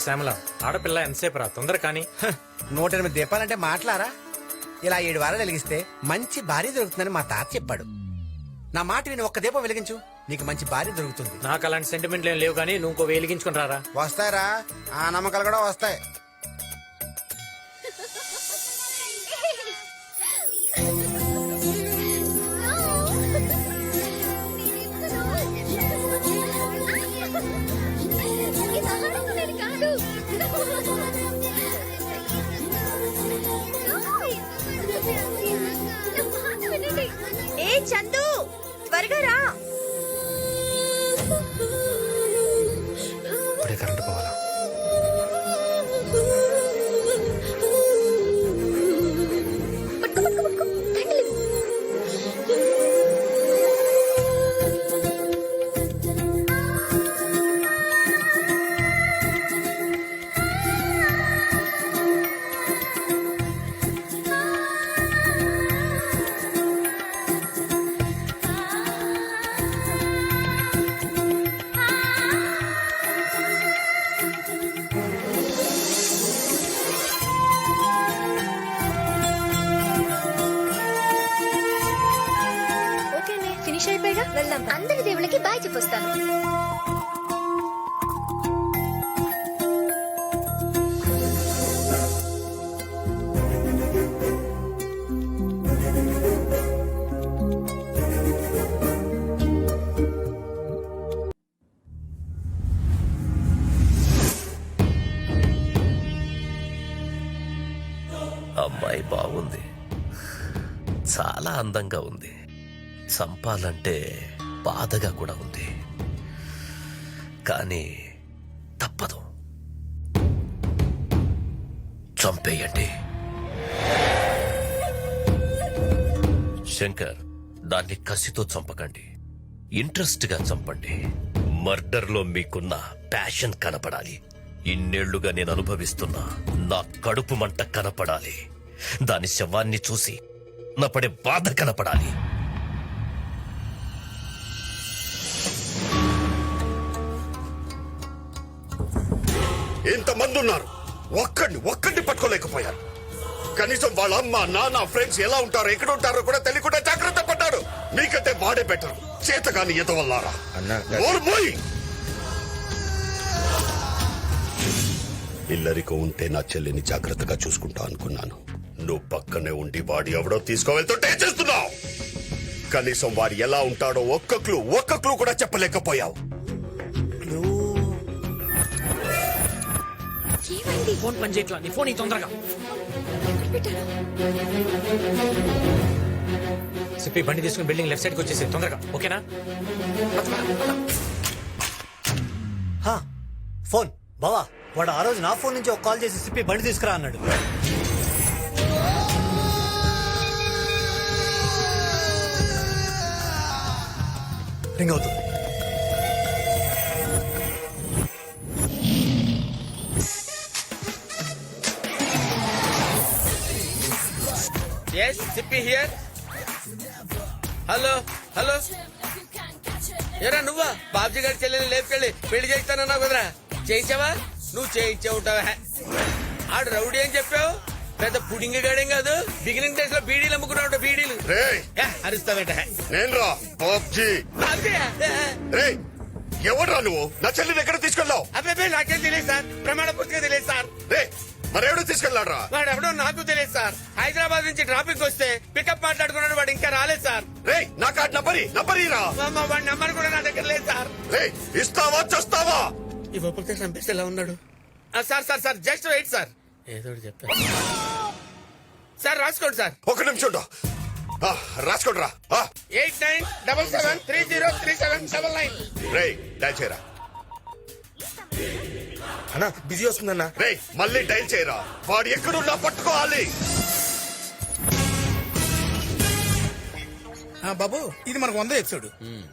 శ్యామల ఆడపిల్ల ఎంతసేపు రా? తొందర కానీ. నూట ఎనిమిది దీపాలంటే మాట్లారా? ఇలా ఏడు వారాలు వెలిగిస్తే మంచి భార్య దొరుకుతుందని మా తాత చెప్పాడు. నా మాట విని ఒక్క దీపం వెలిగించు. నీకు మంచి భార్య దొరుకుతుంది. నాకు అలాంటి సెంటిమెంట్లు ఏం లేవు కానీ నువ్వు ఇంకో వెలిగించుకుని రారా? వస్తాయరా. ఆ నమ్మకాలు కూడా వస్తాయి. అయిపోయాగా అందరి దేవుళ్ళకి బాయ్ చెప్పొస్తాను. అమ్మాయి బాగుంది. చాలా అందంగా ఉంది. చంపాలంటే బాధగా కూడా ఉంది. కానీ తప్పదు. చంపేయండి. శంకర్ దాన్ని కసితో చంపకండి. ఇంట్రెస్ట్గా చంపండి. మర్డర్లో మీకున్న ప్యాషన్ కనపడాలి. ఇన్నేళ్ళుగా నేను అనుభవిస్తున్నా నా కడుపు మంట కనపడాలి. దాని శవాన్ని చూసి నా పడే బాధ కనపడాలి. ఇంతమంది ఉన్నారు ఒక్కడిని ఒక్కడిని పట్టుకోలేకపోయారు. కనీసం వాళ్ళ అమ్మ నాన్న ఫ్రెండ్స్ ఎలా ఉంటారో ఎక్కడ ఉంటారో కూడా తెలియకుండా జాగ్రత్త పడ్డాడు మీకంటే వాడే బెటర్. చేతగాని ఎదవల్లారా. నోరు మూయి. ఇల్లరికో ఉంటే నా చెల్లిని జాగ్రత్తగా చూసుకుంటా అనుకున్నాను. నువ్వు పక్కనే ఉండి వాడి ఎవడో తీసుకోవెళ్తుంటే చేస్తున్నావు. కనీసం వాడు ఎలా ఉంటాడో ఒక్క క్లూ ఒక్క క్లూ కూడా చెప్పలేకపోయావు. ఫోన్ పని చేయట్లా? నీ ఫోన్ ఈ తొందరగా. సిప్పి బండి తీసుకుని బిల్డింగ్ లెఫ్ట్ సైడ్కి వచ్చేసి తొందరగా. ఓకేనా? హా, ఫోన్. బావా వాడు ఆ రోజు నా ఫోన్ నుంచి ఒక కాల్ చేసి సిప్పి బండి తీసుకురా అన్నాడు. రింగ్ అవుతుంది. Yes Sippy here hello hello ఎరా నువ్వా? బాబ్జీ గారి చెల్లెని లేపుకెళ్ళి పెళ్ళి చేస్తానన్నావు కదరా? చేయించావా? నువ్వు చేయించే ఉంటావా? ఆడు రౌడీ అని చెప్పావు. పెద్ద పుడింగ్ గాడేం కాదు. బిగినింగ్ డేస్లో బీడీలు అమ్ముకున్నావు బీడీలు. అరుస్తావేట? నేను రా బాబ్జీ. ఎవడ్రా నువ్వు? నా చెల్లిని ఎక్కడ తీసుకెళ్ళావు? అబ్బాయి నాకేం తెలియదు సార్. ప్రమాణ పుస్తకం తెలియదు సార్. రే మరెవడు తీసుకెళ్ళాడ్రా వాడు ఎవడో నాకు తెలియదు సార్. హైదరాబాద్ నుంచి ట్రాఫిక్ వస్తే పికప్ మాట్లాడుకున్నాడు వాడు ఇంకా రాలేదు సార్. రే నా కార్డు నంబరి నంబరీరా? మా వాడి నంబర్ కూడా నా దగ్గర లేదు సార్. రే ఇస్తావా చస్తావా? ఇవ్వకపోతే చంపేస్తే ఎలా ఉన్నాడు? ఆ, sir sir sir just wait sir. ఏదో ఒకటి చెప్పా. సార్ రాసుకోండి సార్. ఒక నిమిషం ఉండు. ఆ, రాసుకోండి రా eight nine double seven three zero three seven double nine. రే చేయరా అన్నా బిజీ వస్తుందన్నా. రే మళ్ళీ డైల్ చేయరా? వాడు ఎక్కడున్నా పట్టుకోవాలి. ఆ, బాబు ఇది మనకు వంద ఎపిసోడ్.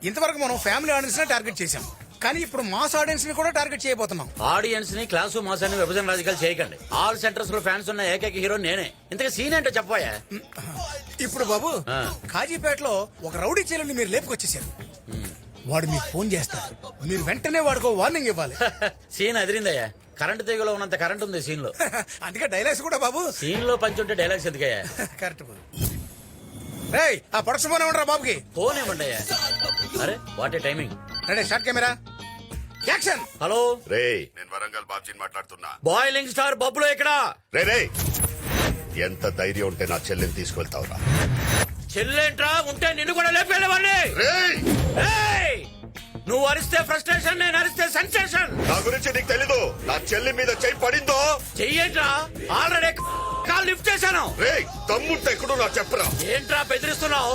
ఇంతవరకు మనం ఫ్యామిలీ ఆడియన్స్ టార్గెట్ చేసాం కానీ ఇప్పుడు మాస్ ఆడియన్స్ని కూడా టార్గెట్ చేయబోతున్నాం. ఆడియన్స్ని క్లాసు మాసాన్ని విభజన రాజకీయాలు చేయకండి. ఆల్ సెంటర్స్లో ఫ్యాన్స్ ఉన్న ఏకైక హీరో నేనే. ఇంతగా సీన్ ఏంటో చెప్పబోయా? ఇప్పుడు బాబు ఆ. కాజీపేటలో ఒక రౌడీ చీలని మీరు లేపుకొచ్చేసారు. వాడు మీకు ఫోన్ చేస్తాడు. మీరు వెంటనే వాడికి వార్నింగ్ ఇవ్వాలి. సీన్ అదిరిందయ్యా. కరెంట్ తీగలో ఉన్నంత కరెంట్ ఉంది సీన్లో అందుకే డైలాగ్స్ కూడా బాబు. సీన్లో పంచి ఉంటే డైలాగ్స్ ఎందుకయ్యా? కరెక్ట్ బాబు. రేయ్ ఆ ప్రొడక్షన్ పోనే ఉండరా బాబుకి. ఫోన్ ఏమండయ్యా అరే what a timing ready start camera. Action. Hello. రే నేను వరంగల్ బాబ్జీని మాట్లాడుతున్నా. బాయిలింగ్ స్టార్ బబ్బులో ఇక్కడ. రే రే. ఎంత ధైర్యం ఉంటే నా చెల్లిని తీసుకెళ్తావురా. చెల్లెంట్రా ఉంటే నిన్ను కూడా ఏయ్! నువ్వు అరిస్తే ఫ్రస్ట్రేషన్ నేను అరిస్తే సెన్సేషన్. నా గురించి నీకు తెలీదు. నా చెల్లి మీద చెయ్యి పడిందో? చెయ్యేంట్రా ఆల్రెడీ కాల్ లిఫ్ట్ చేశాను. రేయ్ తమ్ముంటే ఎక్కడో నాకు చెప్పరా? ఏంట్రా బెదిరిస్తున్నావు?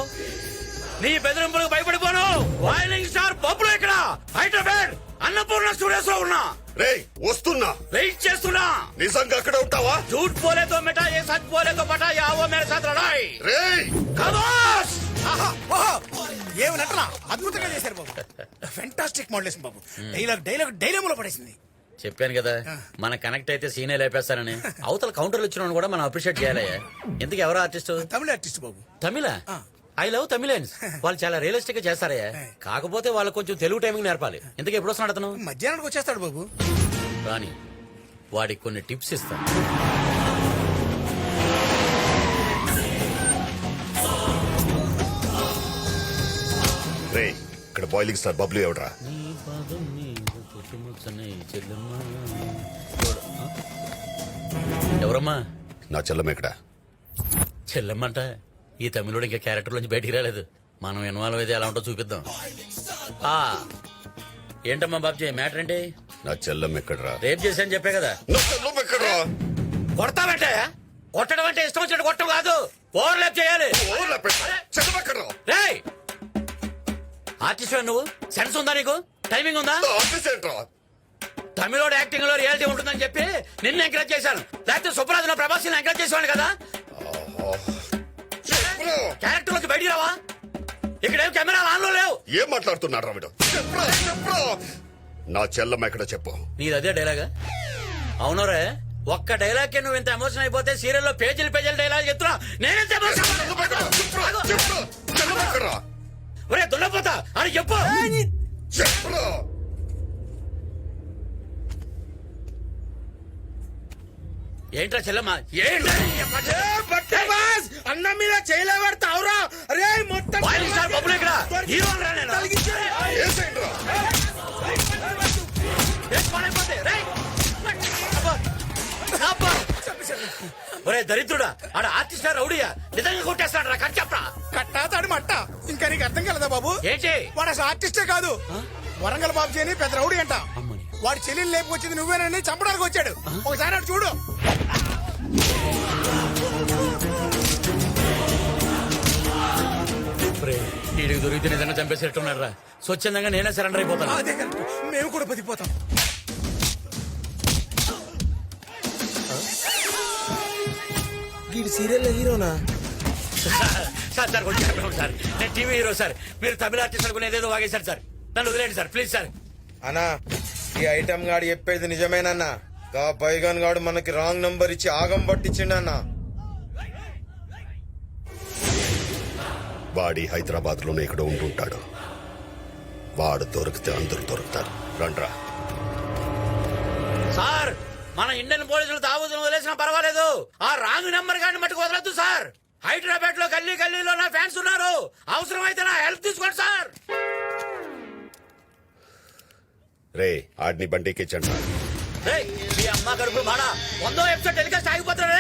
నీ బెదిరింపులకు భయపడిపోను. వాయిలింగ్ స్టార్ బొబ్బులు ఇక్కడ. హైదరాబాద్ అన్నపూర్ణ స్టూడియోస్ లో ఉన్నా రేయ్ వస్తున్నా వెయిట్ చేస్తున్నా నిజంగా అక్కడ ఉంటావా झूठ बोले तो मिटा ये सच बोले तो पटा या वो मेरे साथ लड़ाई రేయ్ खमोश ఆహా ఓహో ఏమి నటన అద్భుతంగా చేశారు బాబు ఫెంటాస్టిక్ మోడలేషన్ బాబు డైలాగ్ డైలాగ్ డైలాములో పడేసింది చెప్పాను కదా మన కనెక్ట్ అయితే సీనే లేపేస్తానని అవతల కౌంటర్లు ఇచ్చిన కూడా మనం అప్రిషియేట్ చేయాలయ్యా ఇంతకు ఎవరు ఆర్టిస్ట్ తమిళ ఆర్టిస్ట్ బాబు తమిళ I love Tamilians. వాళ్ళు చాలా రియలిస్టిక్గా చేస్తారయ్యా కాకపోతే వాళ్ళు కొంచెం తెలుగు టైమింగ్ నేర్పాలి. ఇంతకు ఎప్పుడు వస్తున్నాడు అతను? మధ్యాహ్నానికి వచ్చేస్తాడు బాబు. రాని వాడికి కొన్ని టిప్స్ ఇస్తాను రేయ్ ఇక్కడ బాయిలింగ్ స్టార్ బబ్లు ఎవడరా? చెల్లెమ్మ. ఎవరమ్మా నా చెల్లం ఎక్కడ? చెల్లెమ్మంట. ఈ తమిళుడు ఇంకా క్యారెక్టర్ నుంచి బయటికి రాలేదు. మనం ఇన్వాల్వ్ అయితే ఎలా ఉంటో చూపిద్దాం. ఆ ఏంటమ్మా బాబ్జీ మ్యాటర్ ఏంటి? నా చెల్లం ఎక్కడరా? రేప్ చేశాను చెప్పే కదా. కొడతామంటే కొట్టడం అంటే ఇష్టం వచ్చినట్టు కొట్టడం కాదు. ఓవర్ ల్యాప్ చేయాలి రేయ్! ఆర్టిస్ట్ నువ్వు? సెన్స్ ఉందా నీకు? టైమింగ్ ఉందా? తమిళోడు యాక్టింగ్లో రియాలిటీ ఉంటుందని చెప్పి నిన్ను ఎంకరేజ్ చేశాను. లేకపోతే సుప్రాజ్ ప్రభాస్ ఎంకరేజ్ చేసేవాడు కదా. చెప్పురా. క్యారెక్టర్లోకి బయటికి రావా ఇక్కడ ఏం కెమెరా ఆన్లో లేవు ఏం మాట్లాడుతున్నాడు రా వీడు చెప్పురా, చెప్పురా. నా చెల్లం ఎక్కడ చెప్పు నీది అదే డైలాగా అవునరే ఒక్క డైలాగ్ నువ్వు ఇంత ఎమోషన్ అయిపోతే సీరియల్లో పేజీలు పేజీలు డైలాగ్ చెప్తున్నా నేనెంత ఎక్కడా? ఒరే దున్నపోతా అని చెప్పు చెప్పురా. ఏంట్రా చెల్లమ్మ ఏంట్రా మొత్తం రా. అయిపోతే? రేయ్! అబ్బా! అబ్బా! ఒరే దరిద్రుడా. ఆడ ఆర్టిస్ట్ రౌడియా? నిజంగా కొట్టేస్తాడు రా కట్ చెప్పరా. కట్టా తాడు మట్ట. ఇంకా నీకు అర్థం కలదా బాబు? ఏంటి? వాడు అసలు ఆర్టిస్టే కాదు. వరంగల్ బాబు అని పెద్ద రౌడీ అంట. వాడి చెల్లెలు లేపుకొచ్చింది నువ్వేనని చంపడానికి వచ్చాడు. ఒకసారి అటు చూడు. వీడికి దొరికితే నిజంగా చంపేసేట్టున్నాడు రా స్వచ్ఛందంగా నేనే సరెండర్ అయిపోతాను. అదే కరెక్ట్. మేము కూడా బతికిపోతాం. వీడి సీరియల్ హీరోనా? సార్ సార్ సార్ కొంచెం చెప్పండి సార్ నేను టీవీ హీరో సార్. మీరు తమిళ ఆర్టిస్ట్ అనుకుని ఏదేదో వాగేశారు సార్. నన్ను వదిలేండి సార్. Please sir. అన్నా ఈ ఐటమ్ గాడు చెప్పేది నిజమేనన్నా. గా పైగాన్ గాడు మనకి రాంగ్ నంబర్ ఇచ్చి ఆగం పట్టించిండన్నా. వాడి హైదరాబాద్లోనే ఇక్కడ ఉంటుంటాడు వాడు దొరికితే అందరూ దొరుకుతారు. రండ్రా సార్ మన ఇండియన్ పోలీసులు తాగుతున్న వదిలేసినా పర్వాలేదు. ఆ రాంగ్ నెంబర్ గాని మట్టుకు వదలొద్దు సార్. హైదరాబాద్లో గల్లీ గల్లీలో నా ఫ్యాన్స్ ఉన్నారు. అవసరమైతే నా హెల్ప్ తీసుకోండి సార్. రే ఆడిని బండికి చండి రేయ్, మీ అమ్మ కడుపు మాడ వందో ఎపిసోడ్ టెలికాస్ట్ ఆగిపోతున్నా